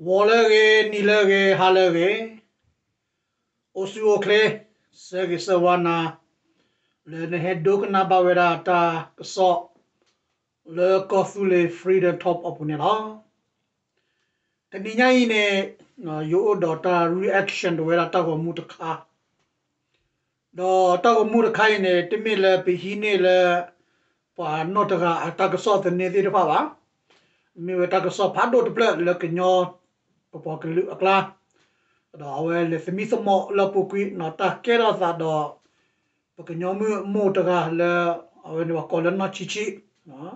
Wolere nilere halere. Osu okle segi sawana. Le ne hedok na bawera ta so. Le kofule freedom top up ne la. Tani nyai ne no yo do ta reaction do wera ta ko mutakha. Do ta ko mutakha ne timi le pi hi ne le pa no ta ga ta ko so te ne ti pa ba. Mi we ta ko so pa do te ple le ke nyo ပပကလူအကလာတော့ဝဲလေစမီစမောလပုကွီနော်တာကဲရသာတော့ပကညောမမိုတကလေအဝဲနော်ကောလနချီချီနော်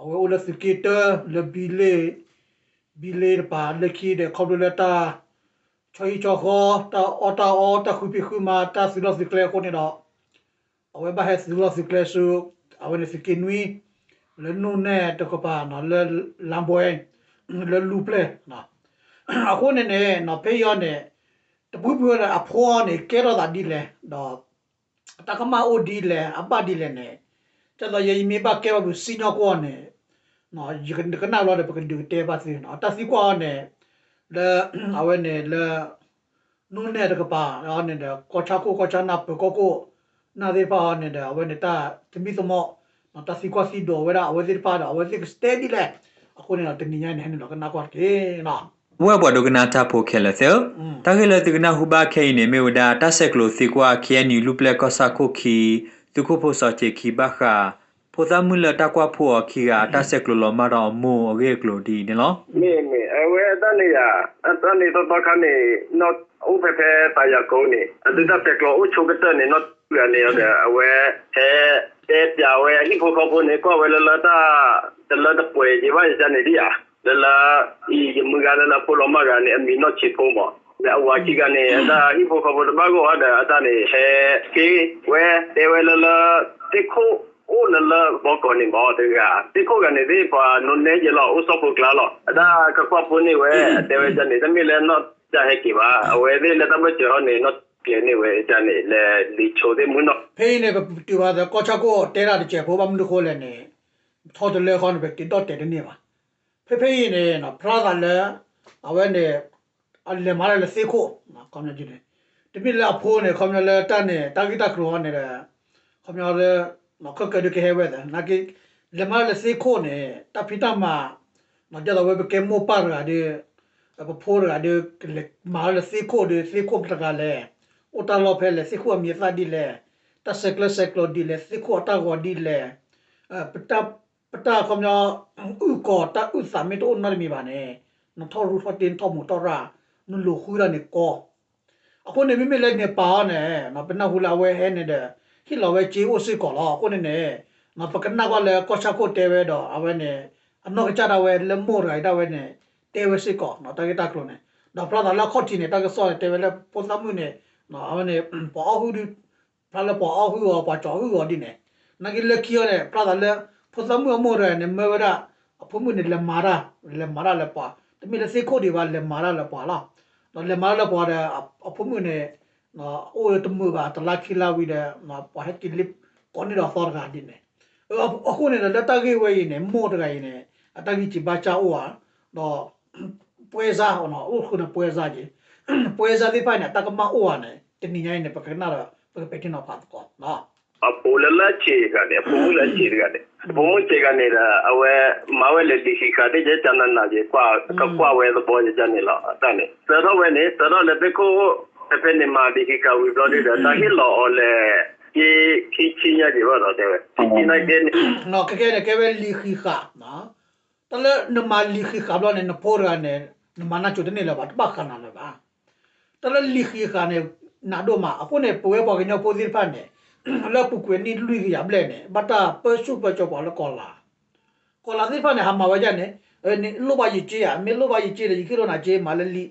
အဝဲလစကီတာလေဘီလေဘီလေပါလေခီတဲ့ခေါပလတာချွေချောခေါ်တာအော်တာအော်တာခုပိခုမာတာစီလောစကလေကိုနေတော့အဝဲဘာဟက်စီလောစကလေဆူအဝဲစကီနွီလေနုနဲ့တကပါနော်လေလမ်ဘွဲလေလူပလေနော် အခုနေနေနော်ဖေးရနေတပူပူရအဖောနေကဲတော့တာဒီလေတော့တကမအိုဒီလေအပဒီလေနေတတော့ယေမီဘကဲဘူးစီနောကောနေနော်ယကကနာလောတဲ့ပကဒူတေပါစီနော်တစီကောနေလေအဝဲနေလေနုနဲ့တကပါရောနေတဲ့ကောချာကိုကောချာနာပကိုကိုနာဒေပါနေတဲ့အဝဲနေတာတမီသမောနော်တစီကောစီဒိုဝဲတာအဝဲစီပါတော့အဝဲစီစတေဒီလေအခုနေတော့တနည်းညနေတော့ကနာကောကေနော် ဝဲဘွားဒုကနာတာဖိုခဲလဆယ်อืมတခဲလတကနာဟူဘာခဲနေမေဝဒါတဆက်ကလိုစီကွာခဲနီလူပလက်ကောစာခိုခီသူခုဖို့စောချေခီဘခာဖိုသမူလတကွာဖို့ခီကတဆက်ကလိုလမတော်မိုအရေကလိုဒီနော်မေမေအဝဲတန်နေရအတန်နေတော့တော့ခနေ not ဥပပေတာယာကိုနေအဒဒပက်ကလောဥချုကတနေ not ရနေရအဝဲဟဲတဲ့ပြဝဲဟိဖို့ခေါ်ဖို့နေကောဝဲလလာတာတလတ်ပွဲဒီပါစနေဒီယာ လလာဤမဂလာလာပိုလမကနေအမီ not ချစ်ဖို့မောဒါဝါချီကနေဒါဟိဖို့ခေါ်ဖို့တဘာကိုအဒါအတနေဟဲကေဝဲတေဝဲလလာတေခို o la la bo ko ni bo de ga ti ko ga ne de pa no ne je lo o so po kla lo da ka kwa po ni we de we ja ne de mi le no ja he ki ba we de le ta ba je ho ne no ပြနေဝဲကြနေလေလီချိုတဲ့မွနော်ဖေးနေကတူပါတော့ကောချာကိုတဲတာတကျဘောဘမလို့ခေါ်လဲနေထော်တယ်လေခေါ်နေပဲတင်တော့တဲတယ်နေပါဖေးဖေးနေနော်ဖ ရာကလည်းအဝဲနေအလေမာလည်းစေခိုနော်ကောင်းနေကြတယ်တပိလည်းအဖိုးနေခေါင်းလည်းတတ်နေတာဂီတာကရောနေတယ်ခေါင်းလည်းနော်ခက်ကဒကေဟဲဝဲတယ်နာကိလေမာလည်းစေခိုနေတပိတမနော်ကြတော့ဝဲကဲမောပါရတဲ့အဖိုးရတဲ့မာလည်းစေခိုတဲ့စေခိုတကလည်း o ta lo phele se khu mi fa di le ta se kle se klo di le se khu ta go di le pata pata ko myo u ko ta u sa me to na mi ba ne no tho ru tho tin tho mu to ra no lu khu ra ne ko အခုနေမိမိလည်းနေပါနဲ့နော်ပနဟူလာဝဲဟဲနေတယ်ဟိလာဝဲချေဖို့စစ်ကောလားအခုနေနေနော်ပကနာကလည်းကောချာကိုတဲဝဲတော့အဝဲနေအနောကကြတာဝဲလမို့ရိုက်တာဝဲနေတဲဝဲစစ်ကောနော်တကယ်တကလို့နေတော့ပလာလာခေါတီနေတကယ်စောတဲဝဲလည်းပုံစံမှုနေနော်အဝဲနေပေါ်ဟူဒီပလာပေါ်ဟူရောပေါ်ချောဟူရောဒီနေနဂိလက်ခီရနေပလာလ ည်းပုံစံမှုမို့ရနေမဝရအဖုံမှုနေလမာရာလမာရာလည်းပါတမီလည်းစစ်ခိုဒီပါလမာရာလည်းပါလား no le mala po da apumu ne no o to mu ga ta la khila wi da no pa he kilip ko ni da for ga din ne a ko ne da ta ge we ne mo da ga ne ata gi chi ba cha o wa no pueza o no o ko na pueza ji pueza di pa ne ta ka ma o wa ne ti ni nya ne pa ka na da pa pe ti no pa ko no အပူလလချေကနေပူလချေကနေပူမချေကနေလာအဝဲမဝဲလေဒီခိခတဲ့ကျန် နာကြီးကွာကကွာဝဲသဘောကျနေလားအတန်းနေသတော့ဝဲနေသတော့လည်းပကိုအဖက်နေမှာဒီခိခဝီဘလော်ဒီတာဟိလောလေဒီခိချင်းရဒီဘာတော့တဲ့ဒီနိုင်တဲ့ no ke ke ne ke we li khi kha na ta le ne ma li khi kha lo ne no po ra ne ne ma na chu de ne la ba ta ba kha na la ba ta le li khi kha ne na do ma a ko ne po we po ke no po dir pa ne ala pukwe ni lui ki yable ne bata per super cho bala kola kola ni pa ne hama wa jane ni lo ba yi che ya me lo ba yi che de ki ro na che malali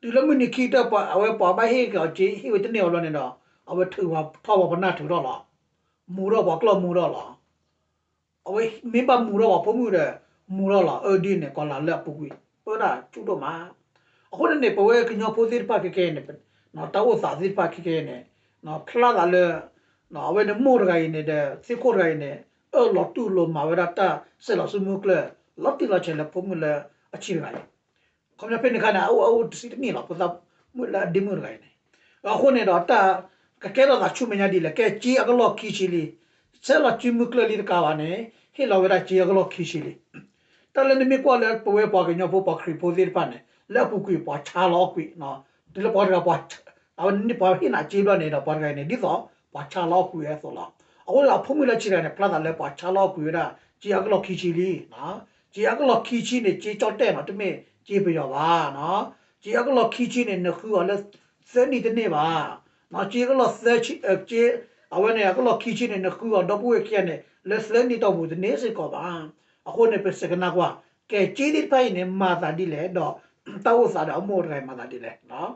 tu lo mu ni ki ta pa awe pa ba he ka che hi we te ne lo ne no awe thu wa tho wa na thu ro la mu ro ba klo mu ro la awe me ba mu ro wa po mu de mu ro la e di ne kola la pukwe po da chu do ma အခုလည်းပဝဲကညောဖိုးစစ်ပါကကဲနေနော်တောက်စာစစ်ပါကကဲနေနော်ဖလာလာလေ နော်အဝဲနေမို့ရိုင်းနေတဲ့စစ်ခိုရိုင်းနေအလောတူလိုမာဝရတာဆဲလာစုမှုကလလော်တီလာချေလပုံမလအချီရိုင်းခမဖေနေခနာအိုအိုစီတနီလာပသာမလာဒီမူရိုင်းနေအခုနေတော့တာကကဲတော့ချူမညာဒီလေကဲချီအကလောခီချီလီဆဲလာချီမုကလလီကာဝနေဟေလာဝရချီအကလောခီချီလီတလနေမီကွာလေပဝဲပါကညဖို့ပါခရီပိုဒီပန်လေပူကွီပါချာလောကွီနော်ဒီလိုပေါ်ကပါအဝန်နိပါဟိနာချီလို့နေတော့ပေါ်ကနေဒီတော့ ပါချာလောကွီရဲဆိုလားအခုလာဖုံးမလာချီရတယ်ပလာတယ်ပါချာလောကွီရချီအကလောခီချီလီနော်ချီအကလောခီချီနေချီကြောက်တဲ့နော်တမင်ချီပြရပါနော်ချီအကလောခီချီနေနခုကလည်းစနေတနေ့ပါနော်ချီကလောစချီချီအဝန်နေကလောခီချီနေနခုကတော့ပွေခရနေလက်စလနေတော့ဘူးနေစေကောပါအခုနေပစကနာကွာကဲချီဒီပိုင်နေမာ တာဒီလေတော့တောက်စားတော့မော်ရိုင်မာတာဒီလေနော်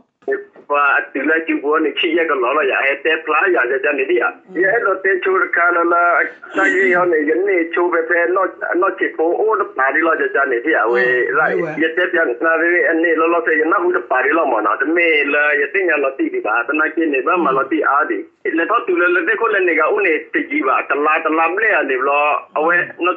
ပါတူလာချူဘောနေချီရကလောလာရဟဲတဲပလာရကြကြနေဒီယာရဲလို့တဲချူရကလာလာစာကြီးရောနေယနေချူပဲပဲတော့တော့ချစ်ဖို့အိုးပါရီလာကြကြနေဒီယာဝေလာရတဲပြန်နာရီအနေလောလောစေနာဘူးပါရီလာမနာတမေလာရတင်ရလောတိဒီပါတနာကိနေပါမလောတိအားဒီလေတော့တူလေတဲ့ကိုလည်းနေကဦးနေတကြီးပါတလာတလာမလဲနေလောအဝဲနော်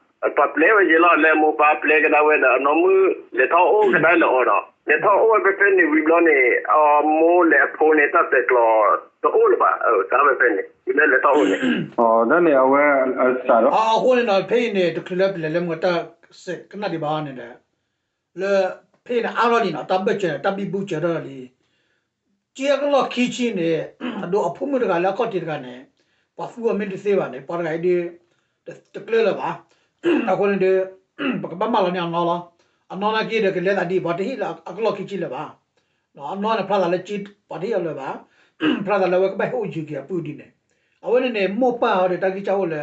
ปเปลวเยลอเลมูปาเปลกันเอาเวนอนมือเลทอโอกันได้หรอเนาะเลทอโอเป็นเป็นนี่วิบลอนี่อ๋อมูเลโพนี่ตัดเตกลอตัวโอลปะเออสามเป็นนี่วิเลเลทอโอนี่อ๋อนั่นเนี่ยเอาเวนอัสารอ๋อคนนี่เนาะเพนนี่ตุคลับเลเลมกตาเสกนาดิบานี่แหละเลเพนอารอนี่เนาะตับเบเจตับบิบูเจรอลีเจียกลอคีชินี่ดูอภุมุตกะละกอติกะเนี่ยปะฟูอเมนติเซบาเนี่ยปะไกดิตะกเลละบา အခုနေတယ်ပကပမလာနေအောင်လားအနော်နာကြီးတယ်ကလေတာဒီဘာတီလာအကလောခီချီလပါနော်အနော်နာဖလာလေချီပါတီရလပါဖလာလေဝကဘဟိုဂျူကပူဒီနေအဝနေနေမောပါရတကီချောလေ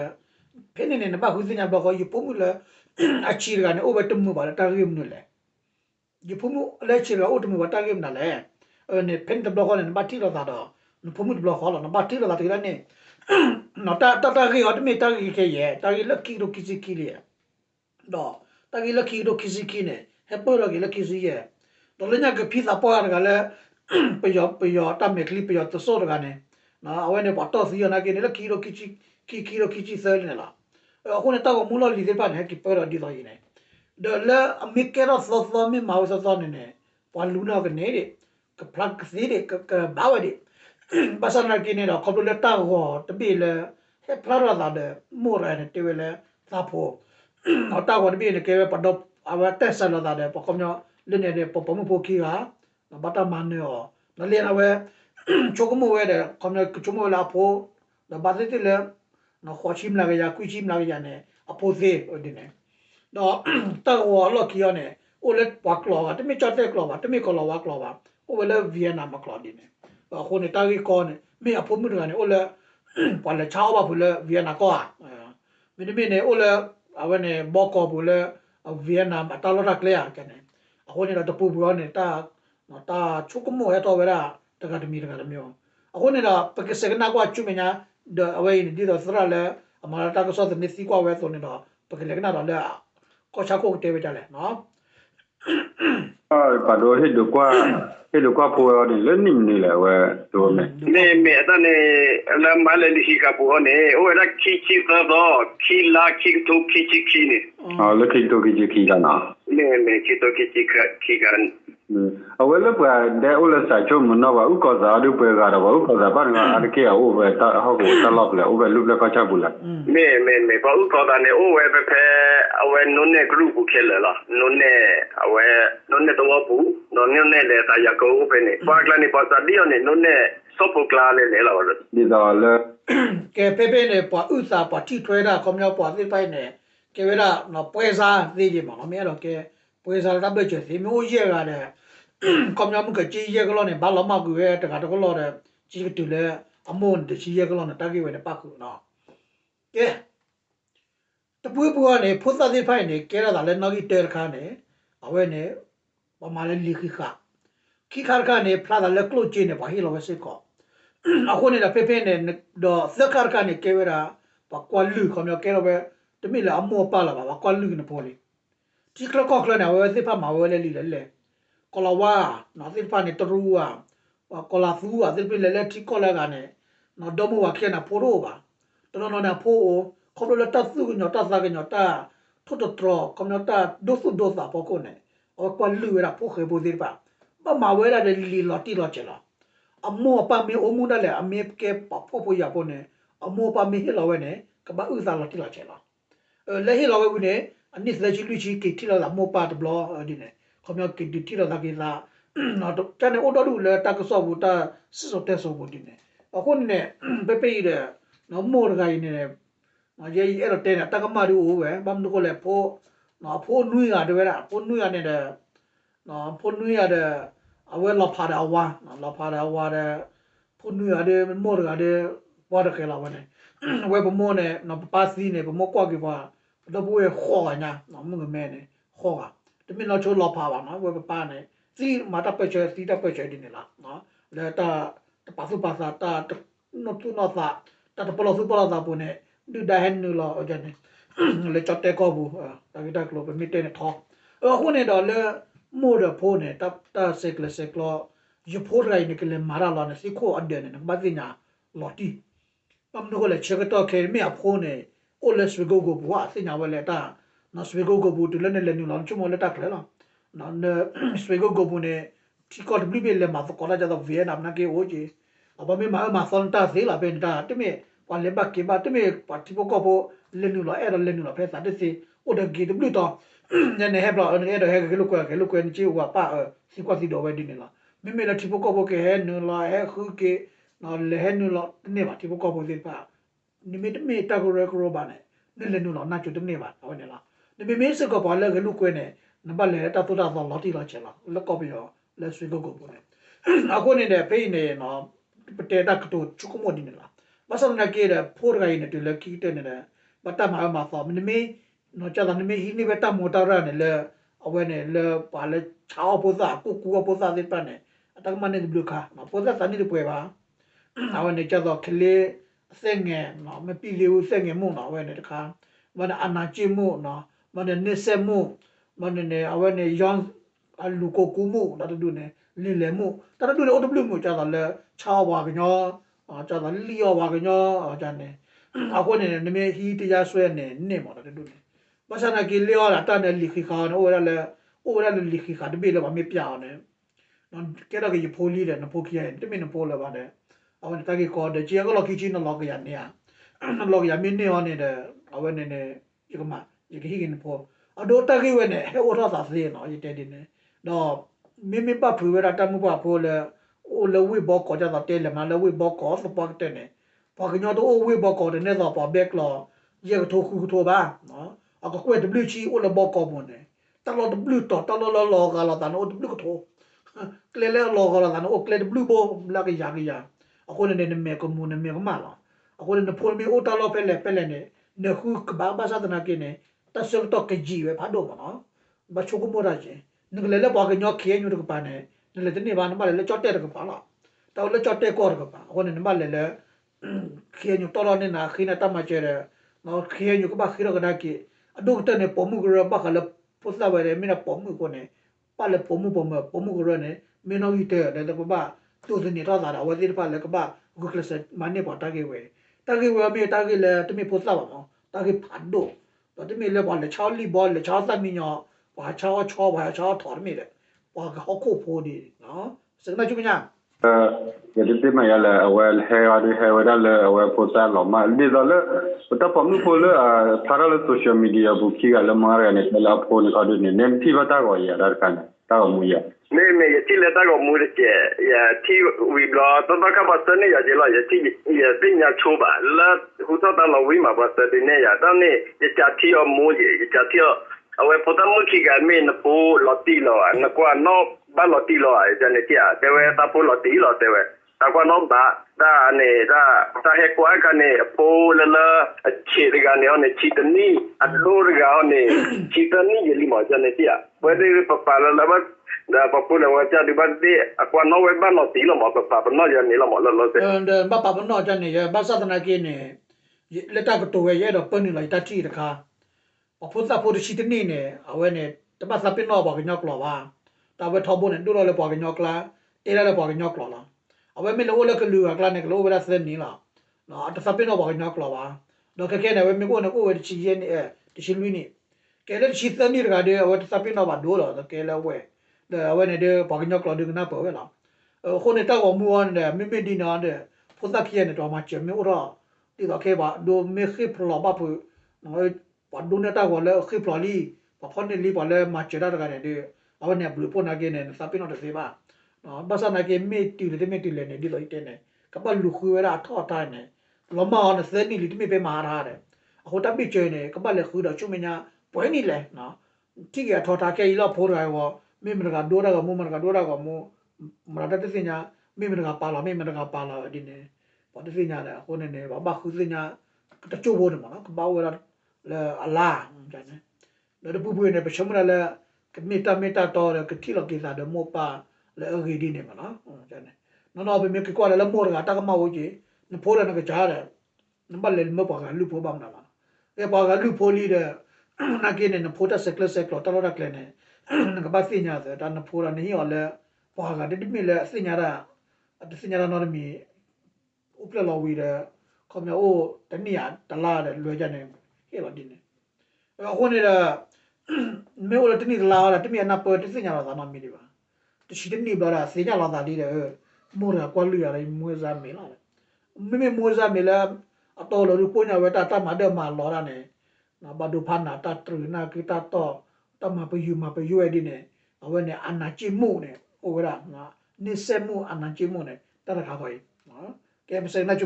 ဖင်းနေနေဘာခုစညာဘကောယပုံမူလေအချီရကနေ over တမှုပါတာရီမနလေယပုံမူအလဲချီရအိုတမှုပါတာရီမနလေအဲဖင်းတဘကောနေဘာတီရတာတော့ပုံမူဘလောခေါ်လာဘာတီရတာတ ကယ်နေနော်တာတာရီဟတ်မီတာရီခေရဲ့တာရီလက်ကီရိုကီစီကီလေတော့တာရီလက်ခီရိုကီစီကီနေဟက်ပေါ်ရကီလက်ခီစီရဲ့တော့လည်းညကဖိသာပေါ်ရကလည်းပယောပယောတမေကလီပယောတဆိုးရကနေနော်အဝဲနေပတ်တော့စီရနာကိနေလက်ခီရိုကီချီကီကီရိုကီချီဆဲနေလားအခုနေတော့မူလလီတဲ့ပါနေကီပေါ်ရဒီတော့ personal kini ro khop le ta go te bi le he phara da de mo ra ne te le sa pho no ta go bi ne ke pa do awa te sa la da de po kom yo le ne de po po mo po ki ga na ba ta man ne o na le na we cho ko mo we de kom yo cho mo la pho na ba te le no kho chim la ga ya ku chim la ga ya ne a po ze o de ne no ta go lo ki yo ne โอเล็ดปากหลอกอ่ะแต่ไม่จอดได้กลอกอ่ะแต่ไม่ก็หลอกว่ากลอกอ่ะโอเวลาเวียนามากลอกดีเนี่ย อเตกลอตมิกลอวากลอวาโอเวลเวียนามากลอดิเนအခုနေတာကြီးကောနေမေအဖို့မှုကနေအိုလေပေါ်လေချောပါဘူးလေဗီယက်နာကောอ่ะမင်းမင်းနေအိုလေအဝနေဘောကောဘူးလေဗီယက်နာအတလောတာကလေရကနေအခုနေတော့တပူဘူးနေတာနော်တာချုကမိုဟဲတော့ဝရတကတမီတကတမျိုးအခုနေတော့ပကစကနာကွာချုမညာဒအဝေးနေဒီတော့သရလေအမလာတာကစောသမီစီကွာဝဲဆိုနေတော့ပကလေကနာတော့လေကောချာကိုတေးဝကြလေနော် 啊，把多些都挂，些都挂破了的，那你们来我多没？那没，但呢，那买了的些个破呢，我那起起得到，起拉起都起起起呢。啊，那起都起起起干哪？没没起都起起起起干。嗯，啊，我那不，那我那啥就没那吧，我搞啥都不干了吧，我搞啥把那阿克呀，我不打好过打老不了，我不录不了搞啥不了。没没没，把我搞啥呢？我为不拍，我弄那 group 去了啦，弄那我弄那。တော့ဘူးနော်နင်းနဲ့လေတာရကောဘယ်နဲ့ပါကလနေပါစတိယနဲ့နုနဲ့စောပုကလာလေလေလာလို့ဒီတော့လေကဲပေပေနဲ့ပွာဥစာပွာထိထွဲတာကောမြောက်ပွာသိပိုက်နဲ့ကဲဝဲတာနော်ပွဲစားသိကြမှာမင်းတော့ကဲပွဲစားတပ်ပဲချေစီမျိုးရဲကလည်းကောမြောက်မှုကကြီးရဲကလို့နဲ့ဘာလို့မကူရဲတခါတခါလို့တဲ့ကြီးတူလေအမွန်တကြီးရဲကလို့နဲ့တက်ကြွယ်နဲ့ပတ်ကူနော်ကဲတပွေးပွားနဲ့ဖုတ်သသိဖိုက်နဲ့ကဲရတာလည်းနောက်ကြီးတဲခါနဲ့အဝဲနဲ့ ပမာလည်းလိခိခခိခါကနေဖလာတယ်လည်းကလို့ကျင်းနေပါဟီလောပဲစစ်ကောအခုနေတာဖေဖေနဲ့တော့သက်ခါကနေကဲဝရာပကွာလူခေါမျိုးကဲတော့ပဲတမိလာအမောပါလာပါပကွာလူကနေပေါ်လေဒီကလကောကလနာဝဲစစ်ဖတ်မှာဝဲလဲလီလဲလဲကောလာဝါနော်စစ်ဖတ်နေတရူဝါကောလာဖူဝါစစ်ဖတ်လဲလဲတီကောလာကနေနော်ဒမဝခဲနာပိုရိုပါတော်တော်နာဖိုးခေါပလတသုညတသကညတာထွတ်တရကမနတာဒုသုဒုသာပကိုနေ အောကွာလူရပိုခေပိုဒီပါပမာဝဲရတဲ့လီလော်တီလော်ချလာအမောပါမေအမှုဒါလေအမေကပပိုပိုရပိုနေအမောပါမေဟလောဝဲနေကဘာဥသာလော်တီလော်ချလာလေဟီလောဝဲဘူးနေအနစ်လက်ချီလူချီကေတီလော်မောပါတဘလောဒီနေခမောကေတီလော်ဒါကေလာနော်တန်နေအော်တော်လူလေတကဆောဘူးတာစစ်စောတက်ဆောဘူးဒီနေအခုနေပေပေရနော်မောရဂိုင်းနေနော်ရေအဲ့တော့တဲတာတကမာရီအိုးပဲဘမ်ဒကိုလေဖိုး နော်ဖိုးနွေးရတယ်ဗျာဖိုးနွေးရနေတဲ့နော်ဖိုးနွေးရတဲ့အဝဲလောဖာတဲ့အဝါနော်လောဖာတဲ့အဝါတဲ့ဖိုးနွေးရတဲ့မောရဂတဲ့ဝါဒခဲလာဝနေဝဲပမောနဲ့နော်ပါစီနဲ့ပမောကွာကေပါတော့ဘွေခေါ်ညာနော်မငမဲနဲ့ခေါ်ကတမင်တော့ချိုးလောဖာပါနော်ဝဲပပါနဲ့စီမာတာပက်ချေစီတာပက်ချေဒီနေလားနော်လေတာတပါစုပါစာတာနော်သူနော်သာတာတပလောစုပလောသာပုန်နဲ့ဒူဒါဟန်နူလောအကြနေ လေချတ်တဲ့ကောဘူးတာဂီတာကလောပမီတဲနဲ့ထောအခုနေတော့လေမိုးရဖိုးနဲ့တပ်တာစက်ကလစက်ကလောယဖိုးရိုင်းနေကလေမာရာလောနဲ့စီခိုအဒဲနဲ့မသိညာလော်တီပမ်နိုကလေချက်တော့ခဲမြေအဖိုးနဲ့အိုလက်စဝီဂိုဂိုဘွားသိညာဝဲလက်တာနော်စဝီဂိုဂိုဘူးတူလည်းနဲ့လည်းနူလောချုံမလက်တာကလေလောနော်စဝီဂိုဂိုဘူးနဲ့တီကော့ဘလီဘဲလေမှာကောလာကြတော့ဗီယက်နမ်နာကေအိုဂျီအဘမေမာမာဆွန်တာသေးလာပင်တာတမေ ဝါလေဘကေဘာတမေပါတီပိုကောပိုလေနူလောအဲ့တော့လေနူလောဖဲစာတစီအိုဒဂီဒဘလူတော့ညနေဟဲဘလောအဲ့တော့ဟဲကလူကွယ်ကလူကွယ်ချီဝါပါစီကွာစီတော့ဝဲဒီနေလားမေမေလာတီပိုကောပိုကေဟဲနူလာဟဲခုကေနော်လေဟဲနူလောနေပါတီပိုကောပိုစီပါနိမေတမေတာကိုရကရောပါနဲ့လေလေနူလောနာချူတမေပါဟုတ်နေလားနိမေမေစကောပါလေကလူကွယ်နဲ့နဘလေတာတူတာတော့လော်တီလော်ချေလားလက်ကောပြီးတော့လက်ဆွေကိုကိုပိုနဲ့အခုနေတဲ့ဖိနေနော်ပတေတာကတူချုကမိုဒီနေလား မဆလနာကေရဖိုးရိုင်းနဲ့တူလကီတဲ့နေတဲ့မတမမှာသောမနမေနော်ကြတာနမေဟိနေဘတာမောတာရနဲ့လေအဝဲနဲ့လေပါလေချောပုဇာကုကူပုဇာတဲ့ပနဲ့အတကမနဲ့ဘလူခါမပုဇာစနေတွေပါအဝဲနဲ့ကြတော့ကလေးအစငယ်နော်မပီလေးဦးစငယ်မို့နော်အဝဲနဲ့တခါမနအနာချီမို့နော်မနနေစမို့မနနေအဝဲနဲ့ယောင်အလူကို ကူမို့ဒါတူနဲ့လီလေမို့ဒါတူနဲ့ OW မို့ကြတော့လေချောပါကညောအာကြတော့လီယောပါကညောအာကြနေအခုနေနမေဟီတရားဆွဲနေနေမော်ဒါတူနဲ့မဆနာကီလီယောလာတန်လီခိခါနိုရလေအိုရလေလီခိခါတပိလောမပြောင်းနေနော်ကဲတော့ကီဖိုလီတဲ့နဖိုကီရဲ့တမင်နဖိုလာပါတယ်အဝန်တကီကောတဲ့ချီကလောကီချီနလောကရနေရလောကရမင်းနေဟောနေတဲ့အဝန်နေနေဒီကမဒီခိကင်ဖိုအဒိုတကီဝနေဟဲအိုရသာစေနော်ဒီတဲ့ဒီနေတော့မိမိပဖူဝရတမှုပဖိုလေ အိုလဝိဘောကောကြတော့တဲလေမလဝိဘောကောစပတ်တဲ့နေပကညတော့အိုဝိဘောကောတဲ့နေတော့ပဘက်လောရေထိုခုထိုပါနော်အကကွဲ WC အိုလဘောကောမနေတလော W တော့တလောလောလောကလာတန်အို W ကထိုကလေလေလောကလာတန်အိုကလေ W ဘောလာကရကရအခုနေနေမေကမူနေမေကမလာအခုနေဖိုမီအိုတလောဖဲလေဖဲလေနေနေခုကဘာဘာသာတနာကိနေတဆလတော့ကကြီးပဲဖာတော့မနော်ဘာချိုကမောရချင်းနကလေလေဘောကညောခဲညူတကပါနေန လေတနေပါနမလေလေချော့တဲ့တကပါလားတော်လေချော့တဲ့ကောတကပါအခုနေနမလေလေခဲညူတော်တော်နေနာခိနာတမကျဲနော်ခဲညူကပါခိရကဒါကိအဒုတ်တဲ့နေပုံမှုကရပါခလပုစလာဝဲမင်းပုံမှုကိုနေပါလေပုံမှုပုံမှုပုံမှုကရနေမင်းတော့ဤတဲ့လေကပါတူစနေတော့တာဝဲဒီပါလေကပါဂုကလစမနေပေါ်တာကေဝဲတာကေဝဲမေတာကေလေတမေပုစလာပါနော်တာကေဖတ်တော့တော့တမေလေဘောလေချောလီဘောလေချောသမီညောဘာချောချောဘာချောထော်မေလေ وهكوبوني نعم سلمى شو بنعم jadi ma ya la awal he adu he wa dal awal pota lo ma di dal pota pamu pol thara la social media bu ki ga la ma ya ne la phone ka du ne nem ti ba ta go ya dar kan ta mu ya ne ne ya ti la ta go mu de ya ti we ga to ba ka ba sa ne ya je la ya ti ya tin ya chu ba la hu ta ta la wi ma ba sa de ne ya ta ne ya ti ya mu ye ya ti ya အဝဲပေါ်တမှုခိကမေနပိုလော်တီလောနကွာနောဘာလော်တီလောအဲဂျန်တီအတေဝဲတာပိုလော်တီလောတေဝဲတာကွာနောဘာဒါနေတာတာဟဲကွာကနေပိုလလချီရကနေနေချီတနီအလိုရကနေချီတနီယလီမဂျန်တီအဝဲဒီပပလာလဘ da papula wa cha di ba de akwa no we ba no ti lo mo pa pa no ya ni lo mo lo lo se အဲဘပပနောကြနေရဘာသာတနာကိနေလက်တကတိုဝဲရတော့ပန်းနေလိုက်တတိတခါ အဖို့သဖို့ရှိတနေနေအဝဲနေတပတ်စပင်းတော့ပါကညော့ကလောပါတာဝဲထောက်ဖို့နဲ့တို့တော့လည်းပါကညော့ကလာတေးလည်းပါကညော့ကလောလားအဝဲမလို့လည်းကလူကလာနေကလောဝဲရစနေလားနော်တစပင်းတော့ပါကညော့ကလောပါတော့ကဲကဲနေဝဲမကိုနဲ့ကိုဝဲချီရဲနေတရှိလူနေကဲလည်းချီသနေကတဲ့ဝဲတစပင်းတော့ပါဒိုးတော့ကဲလည်းဝဲဒါဝဲနေတဲ့ပါကညော့ကလောဒီကနာပေါ်ဝဲလားခုနေတော့မူဝန်တဲ့မိမိဒီနာတဲ့ဖုတ်ကရဲနေတော့မှချေမေတော့ဒီတော့ခဲပါဒိုမေခိဖလောပါဖူနော် ပါဒုနေတာကလည်းခိဖလီပါဖန်နေလီပါလေမချရာတကတဲ့ awan ne blue pon again ne sapi no de seba no basa na ke me ti le me ti le ne di lo ite ne ka pa lu khu ra tho ta ne lo ma on se ni li ti me pe ma ra de a ho ta pi che ne ka pa le khu da chu me nya pwe ni le no ti ke tho ta ke i lo pho ra wo me me ga do ra ga mo ma ga do ra ga mo ma ra ta ti nya me me ga pa la me me ga pa la di ne pa ti nya le ho ne ne ba ba khu ti nya ta chu bo ne ma no ka ba wo ra le ala ja ne တော့ပူပူနေပရှမရ လဲကမီတာမီတာတော်ကတိလကိစားဒမောပါလဲအဂီဒီနေမလားဟုတ်တယ်နော်နော်ဘယ်မြကကွာလဲမောရကတကမဝကြီးနဖိုးရနကကြားတယ်နမလဲမပါကလူဖိုးပါမလားအဲပါကလူဖိုးလီတဲ့နာကင်းနေဖိုးတက်ဆက်ကလဆက်ကလတလောရကလနေနကဘာစညာတဲ့တနဖိုးရနေရောလဲပါကတတိမီလဲစညာရအစညာရနော်မီဥပလလောဝီတဲ့ခေါမြေအိုတနည်းတလားတဲ့လွယ်ကြနေ ဟဲ့ပါဒီနေအခုနေတာမေဝလတနီလာလာတမီနာပေါ်တစညာလာသာမမီဒီပါတရှိတနီဘာရာစေညာလာသာဒီတဲ့မောရကွာလူရလိုက်မွေးစားမေလာမေမေမွေးစားမေလာအတော်လို့ကိုညာဝဲတာတမတဲ့မှာလောရနေနာဘဒုဖာနာတထရနာကိတာတော့တမပယူမပယူအဲ့ဒီနေအဝဲနဲ့အနာချိမှုနဲ့ဟိုကရငါနေစမှုအနာချိမှုနဲ့တရခါပါနော်ကဲမစနေချ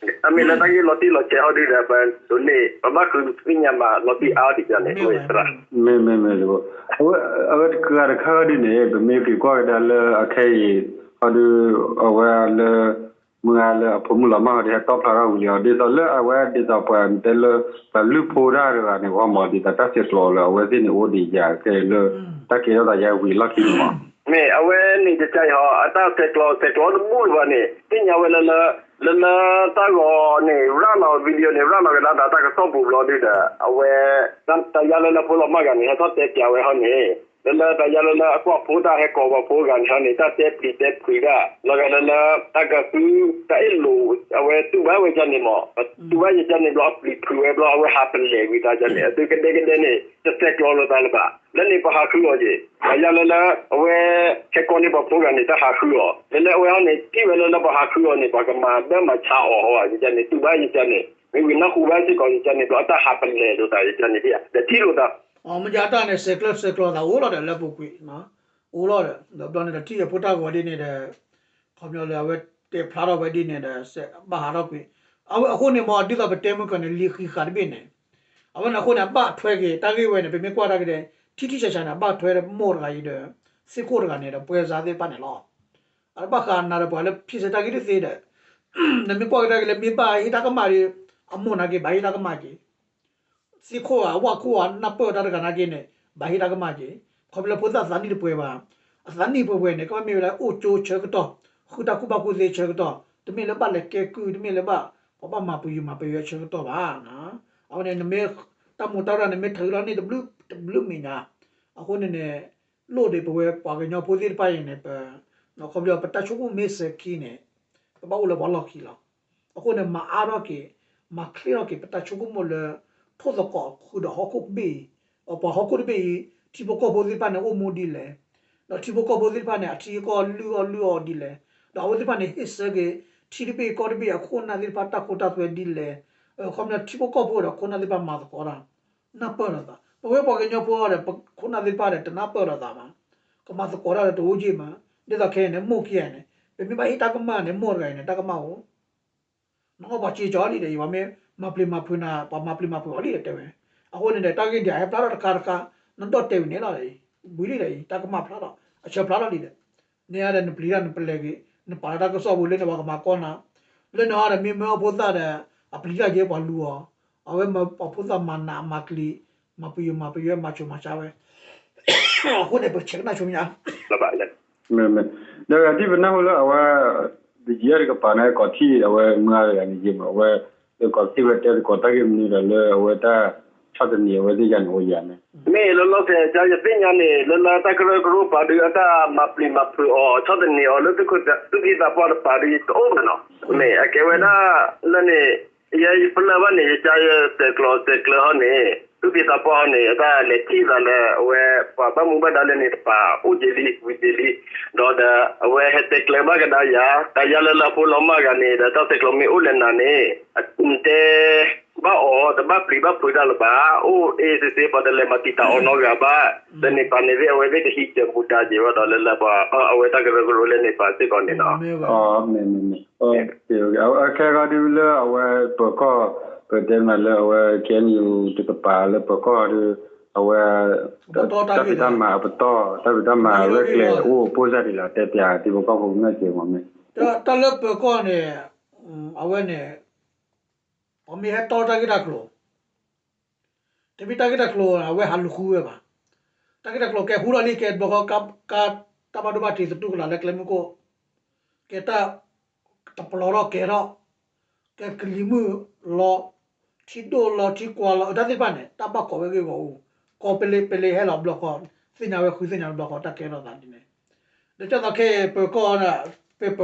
မညာ Ami la tagi loti lo che odi da ban doni baba ku pinya ma loti audi ja ne ko isra. မေမေမေလို့အဝအဝကရခါဒီနေဘမေကကွာဒါလအခဲအဒူအဝလမငါလအဖမလာမတဲ့တော့လာဦးရဒီတော့လအဝဒီတော့ပန်တယ်လပလူဖိုရာရနေဝမဒီတတ်ချက်လောလအဝဒီနေ ဝဒီကြခဲလတကေရတာရဝီလက်ကီမ Me awe ni de chai ha ata se klo se klo mu wa ne. Pinya we la la la la ta go ne ra la video ne ra la ga da ta ka so bu lo de da awe tan ta ya la la pu lo ma ga ne ha te kya we ha ne. La la ta ya la la akwa pu ta he ko ba pu ga ne ha ne ta te pi te pi ga la ga la la ta ga pu ta i lu awe tu ba we ja ne mo. Tu ba ye ja ne lo pi pu we lo awe happen le wi ta ja ne. Tu ke de ke de ne te te klo lo ta la ba. လည်းနေပါဟာခူရောကြီးအရလလအဝဲချက်ကောနေပါပရိုဂရမ်နေတာဟာခူရောလည်းလည်းအဝဲနေတိဝဲလလပါဟာခူရောနေပါကမှာဘယ်မှာချာအော်ဟောကြီးတဲ့နေသူပါကြီးတဲ့နေမိဝိနခုပါစီကောကြီးတဲ့နေတော့အတဟာပလေလို့တာကြီးတဲ့နေပြတဲ့တီလို့တာအော်မကြတာနဲ့ဆက်ကလပ်ဆက်ကလပ်သာဝလာတယ်လက်ပုတ်ကွေနော်ဝလာတယ်တော့တော့နေတဲ့တိရဖုတာကောဒီနေတဲ့ခေါမျိုးလေဝဲတေဖလာတော့ဝဲဒီနေတဲ့ဆက်ဘာဟာတော့ကွေအဝအခုနေမဒီတော့တဲမကနေလီခီခါဘင်းနေအဝနအခုနေပါထွဲကေတာကေဝဲနေပြမကွာတာကေ တိတိချာချာနာပါထွဲမော်ရကြီးတဲ့စစ်ကိုရကနေတော့ပွဲစားသေးပါနေလောအဘခါနာရပွားလေဖြစ်စတာကြီးသေးတဲ့နမကွာတာကေမြေပါဟိတာကမာရီအမောနာကေဘာဟိတာကမာကြီးစီခိုအဝခိုအနပေါ်တာကနာကင်းနေဘာဟိတာကမကြီးခေါပလပုဒ္ဒသန်ဒီပွဲပါအသန်ဒီပွဲနေကမမေလာအိုချိုချေကတော့ခုတခုဘကုသေးချေကတော့တမင်လပါလက်ကေကူတမင်လပါပပမပူယူမပရွေချေကတော့ပါနော်အော်နေနမေတမူတာရနမေထရနေဒဘလူ ဒဘလူမီနာအခုနေနေလို့ဒီပွဲပါကညောပိုစီပိုင်နေပနော်ခေါပလပတချုကုမေစကီနေပပဦးလဘလော်ခီလာအခုနေမအားတော့ကေမခလီရောကေပတချုကုမလထိုသကောခုဒဟခုဘေအပဟခုဘေတီဘကောဘောဒီပန်အိုမိုဒီလေတော့တီဘကောဘောဒီပန်အတီကောလူအလူအဒီလေတော့ဝဒီပန်ဟစ်စကေတီဒီပေကောဒီပေအခုနာဒီပတာကိုတာသွဲဒီလေခုနတီဘကောဘောရခုနာဒီပမာကောရာနပရတာ ဘဝပေါ်ကညပေါ်ရခုနာဒီပါရတနာပရတာမှာကမသကောရတိုးကြီးမှာဒီတော့ခဲနေမို့ကျန်နေပြမပါဟိတကမနဲ့မော်ရိုင်းနေတကမဟုတ်နော်ဘာချီကြောလီတယ်ဝမေမပလီမဖွနာပမပလီမဖွဟောလီတဲ့ပဲအခုနေတဲ့တာဂက်ဒီအပလာတာကာကာနန်တော့တဲနေလာလေဘူးလီလေတာကမဖလာတော့အချက်ဖလာတော့လီတဲ့နေရတဲ့ပလီရနပလေကြီးနပါတာကစောဘူးလေနဘာကမကောနာလေနော်ရမေမေဘောတာတဲ့အပလီရကျေပါလူရောအဝဲမပပသမနာမကလီ မပီယမပီယမချုမချာဝဲအခုနေပချက်နာချုံညာ la ba ya မေမေဒါကဒီဘနာဟလအဝဒီရကပါနေကောတီအဝငါရနေကြမအဝကောတီဝတဲကောတကေမနီရလေအဝတာချတ်နေဝဲဒီရန်ဟိုရမယ် me lo lo se ja ya pinya ni lo la ta kro kro pa du ata ma pli ma pru o cha de ni o lo tu ku ta tu ki ta pa pa ri to o no me a ke we na la ni ya yi pla ba ni ja ya te klo te klo ha tubi tapone da le tiza le we pa ba mu ba da le ne pa u je li u je li do da we he te kle ba ga da ya da ya le la po lo ma ga ne da ta te klo mi u le na ne te ba o da ba pri ba pu da le ba o e se se pa da le ma ti ta o no ga ba da ne pa ne ve we ve ke hi te bu da je wa da le la ba a we ta ga ve ro le ne pa se ko ne na a me me me o ke ga ke ga di le a we pa ko အဝဲပကောပဒေမလေအဝဲကင်ယူတကပါလေပကောဒီအဝဲတပိတမပတော့တပိတမရက်လေအိုပိုဇာဒီလာတက်ပြဒီဘကောကိုငါကျေမမေတာတလက်ပကောနေအဝဲနေအမေဟတော်တာကိတာကလောတပိတာကိတာကလောအဝဲ ဟာလူခုဝဲပါတာကိတာကလောကဲဟူရလီကဲဘကောကပ်ကတမဒဘတီတူကလာလက်ကလမကိုကဲတာတပလောရကဲရောကဲကလီမူလောချီဒိုလောချီကွာလောဒါတိပနဲ့တဘကောဝဲကေကိုကောပလေပလေဟဲလောဘလောကောစင်ညာဝဲခုစင်ညာဘလောကောတကဲတော့တာဒီနေဒါကြောင့်တော့ကဲပကောနာပပ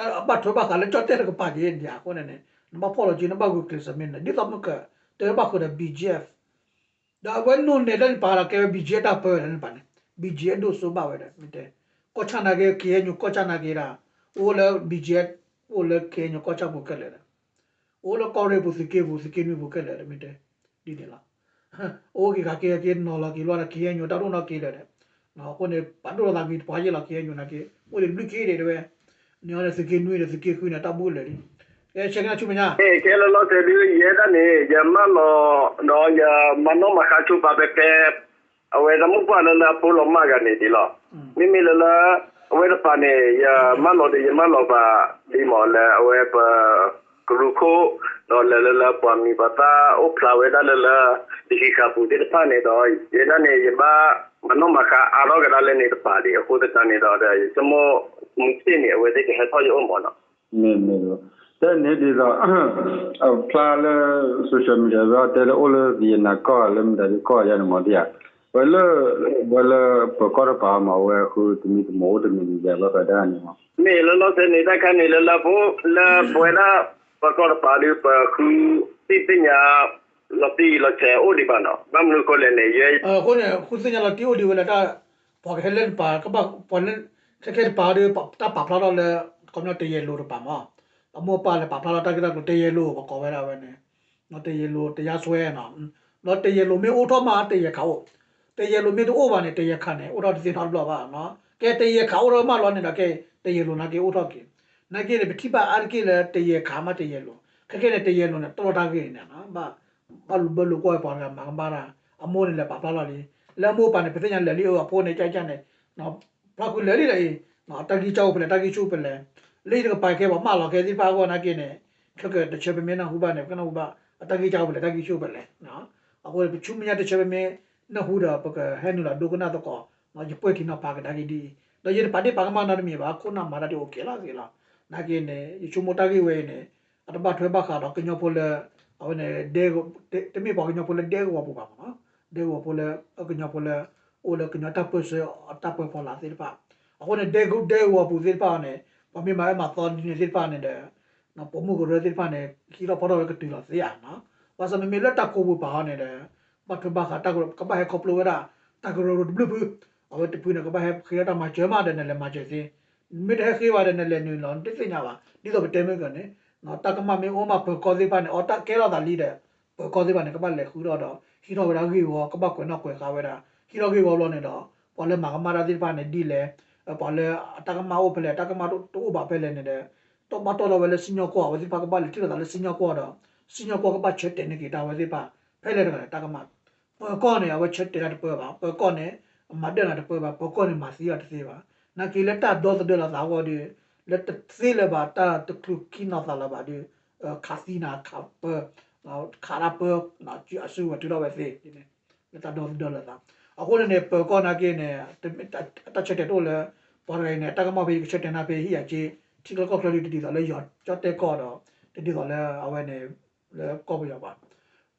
ကောနာကဲနေဒီနေလားကပမမလာကမအီရောဝဲကေကိုနေကဲပကောလေပေါ်ကညောတပ်ပချာဂီဝအအတာဆူလာကမောတော့ပကောလေကချတဲ့အတာဆူလာကမောနေပပထုလို့တော့စစ်ကောမေလွန်ဒီပတ်တူလိုပဲတူလိုပဲတာအပတ်ထဘကလည်းချတဲ့ကပါကြီးညာကိုနေနေမဖော်လို့ဂျင်းဘကူကလစ်မင်းဒီတော့မကတဲ့ဘကူတဲ့ BGF ဒါဝဲနုန်နေတဲ့ပါလာကဲ BGF တာပဲနေပါနေ BGF တို့ဆိုပါဝဲတယ်မြတဲ့ကိုချနာကေကေညကိုချနာကေရာအိုလေ BGF အိုလေကေညကိုချဘုကလေတယ်အိုလေကော်ရေဘူးစကေဘူးစကေနူဘုကလေတယ်မြတဲ့ဒီတယ်လားအိုကေကကေကေနော်လာကေလောလာကေညတာတော့နော်ကေလေတယ်နော်ကိုနေပတ်တော့လာကေပွားရလာကေညနာကေအို လေဘလူကေတယ်တဲ့ညောလေစကေနူရစကေခွင်းတာဘူးလေဒီအဲချက်ကနေချုမညာ e ke lo lo se du ye da ni ya ma lo no ya ma no ma kha chu pa pe ke awe da mu pa la la pu lo ma ga ni di lo mi mi la la awe da pa ne ya ma lo de ya ma lo ba di mo la awe pa gru ko no la la la pa mi pa ta o pla we da la la di ki ka pu de pa ne do ye da ne ye ba ma no ma kha a lo ga da le ni da pa di ko da ta ne do da ye mo mu ti ni awe de ke ha to yo mo no မေမေလို့တဲ့နေဒီတော့အဖလာလေဆိုရှယ်မီဒီယာတော့တဲ့အိုလေဒီနာကောလမ်ဒါကောရနမဒီယာဝလဝလပကောရပါမဝဲခုတမီတမိုးတမီဒီယာဘာဒါနေမ me lo lo se ni da ka ni la la bo la buena pa ko pa li pa khu ti ti nya lo ti lo che o di ba no bam lu ko le ne ye အခုနေခုစညာလာတီအိုဒီဝလာတာပေါ်ခဲလန်ပါကပါပေါ်လန် ချက်ခဲပါဒီတာပါဖလာတော့လေကောမြတ်တရေလို့ပါမအမောပါလေပါဖလာတာကတတရေလို့ကောဝဲတာပဲနေနော်တရေလို့တရားဆွဲနော်နော်တရေလို့မေအိုထောမှာတရေခေါတရေလို့မေတို့အိုပါနေတရေခန့်နေအိုတော့ဒီထားလို့ပါနော်ကဲတရေခေါတော့မှလောနေတာကဲတရေလို့နာကေအိုထောကေနာကေလေပတိပါအာကေလေတရေခါမတရေလို့ခက်ခဲနေတရေလို့နဲ့တော်တာကေနေနော်ဘာဘာလို့ဘလို့ကိုပေါ်ကမှာမာရာအမိုးနေလေပါဖလာလေးလက်မိုးပါနေပစညာလက်လေးအဖိုးနေကြိုက်ကြနေနော် నాకు లేడి రై నా టగి చావు పలే టగి చూ పలే లేడి పాకే బా మా లోకే ది పాగో నా కేనే కక ద చెబె మే నా హుబా నే కన హుబా టగి చావు పలే టగి చూ పలే నా అకో చుమ్ మియా ద చెబె మే నా హుడా పక హెను లా దోకనా తో కో మా జి పోయి నా పాక డగి ది ద జె పాటి పాక మా నా మి బా కో నా మారా ది ఓకే లా గే లా నా కేనే చుమ్ మోటా గి వే నే အတဘထွဲဘခါတော့ကညောဖိုလေအဝင်ဒေကိုတမိပေါ်ကညောဖိုလေဒေကိုပူပါမနော်ဒေကိုဖိုလေကညောဖိုလေ o le kenya tapu se tapu po la silpa ako ne de de wa pu silpa ne pa mi ma ma ton ni silpa ne de na po mu ko re silpa ne ki lo po ro ke tu la se ya na wa sa me me le ta ko bu ba ne de pa ke ba ka ta ko ka ba he ko plo ra ta ko ro blu bu awa te pu ne ka ba he ki ta ma che ma de ne le ma che si mi de ki wa de ne le ni lo ti se nya ba ni do be te me ko ne na ta ka ma me o ma po ko silpa ne o ta ke lo da li de po ko silpa ne ka ba le khu ro do ki ro ra ki wo ka ba ko na ko ka we da ဟီရိုဂီဘောလောနေတော့ပေါ်လေမာကမာရာဒီပါနေဒီလေပေါ်လေအတကမာအိုဖလေတကမာတို့တို့ဘာဖလေနေတယ်တော့မတော်တော့လေစညောကောဝစီပါကပါလေတိတော့လေစညောကောတော့စညောကော kilogi wawlo ne do pole ma mara dir pa ne dile pole ataka ma o pele ataka ma to ba pele ne de to ba to lo wele sinyo ko wa di pa ba le tiro da le sinyo ko do sinyo ko ba che te ne ki ta wa di pa pele de ataka ma po ko ne wa che te da po ba po ko ne ma de na po ba po ko ne ma si ya te ba na ki le ta do de la da wa di le te se le ba ta te klu ki na ta la ba di kasina ka pa ခါရပနာကျအဆူဝတူတော့ပဲဖေးဒီနေ့တာဒေါ်ဒေါ်လာ အခုလည်းပေါ်ကောနာကိနေတချက်တဲ့လို့ပေါ်ရနေတကမဘေးချက်တဲ့နာဘေးဟိယကြီးတီကကောကလေးတီတော်လေရောချတ်တဲ့ကောတော့တီတော်လေအဝဲနေလေကောပြရပါ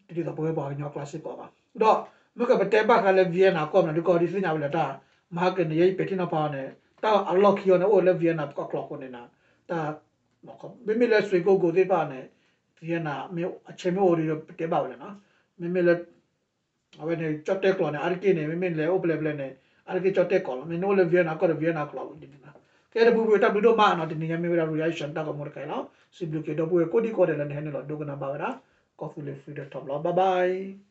တီတော်ပွဲပါညောကလစစ်ကောပါတော့မကဘတဲဘကလည်းဗီယနာကောမနဒီကောဒီစညာဝလတာမာကနေရိပတိနာပါနေတာအလော့ခီယောနေအိုလေဗီယနာကောကလောကိုနေတာတာမကဘီမီလက်ဆွေကိုကိုသေးပါနေဗီယနာမြို့အချိန်မျိုးတွေတဲပါလေနော်မမီလက် a ver ne chotte klo ne ar ke ne me le o ple ple ne ar ke chotte klo me no le viena ko le viena klo ni na ke de bu bu ta bu do ma no ni me ra reaction ta ko mo kai lo si blu ke do bu ko di ko de le ne ne lo do ko na ba ra coffee le free de top lo bye bye